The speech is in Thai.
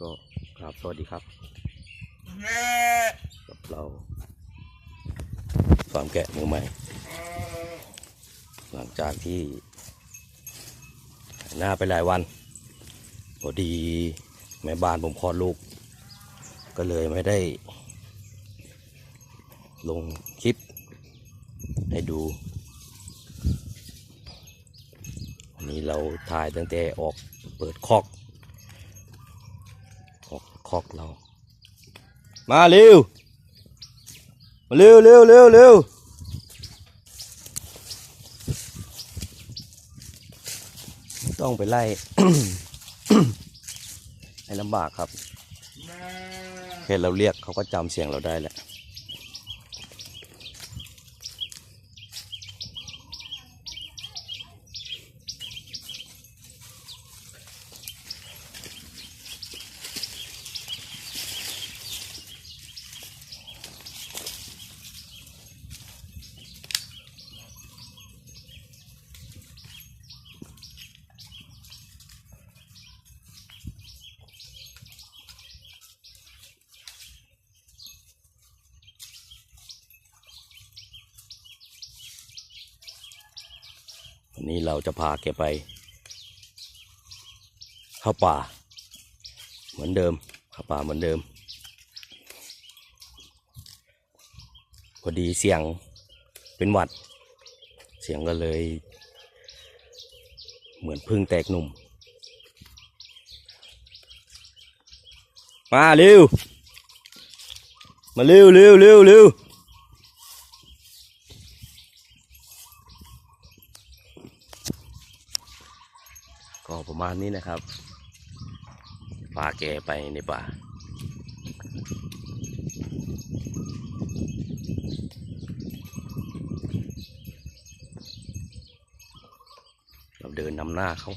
ก็ครับสวัสดีครับกับเราฟาร์มแกะมือใหม่ หลังจากที่หน้าไปหลายวันพอดีแม่บ้านผมคลอดลูก ก็เลยไม่ได้ ลงคลิป ให้ดูวันนี้เราถ่ายตั้งแต่ออกเปิดคอก ออกคอกเรา มาเร็วมาเร็วเร็วเร็วเร็วต้องไปไล่ให้ลำบากครับแค่เราเรียกเขาก็จำเสียงเราได้แหละ วันนี้เราจะพาแกไป เข้าป่า เหมือนเดิมเข้าป่าเหมือนเดิม พอดีเสียงเป็นหวัด เสียงก็เลย เหมือนพึ่งแตกหนุ่ม มาเร็ว มาเร็วเร็วเร็วเร็ว ก็ประมาณนี้นะครับพาแกไปในป่าเราเดินนำหน้าเขา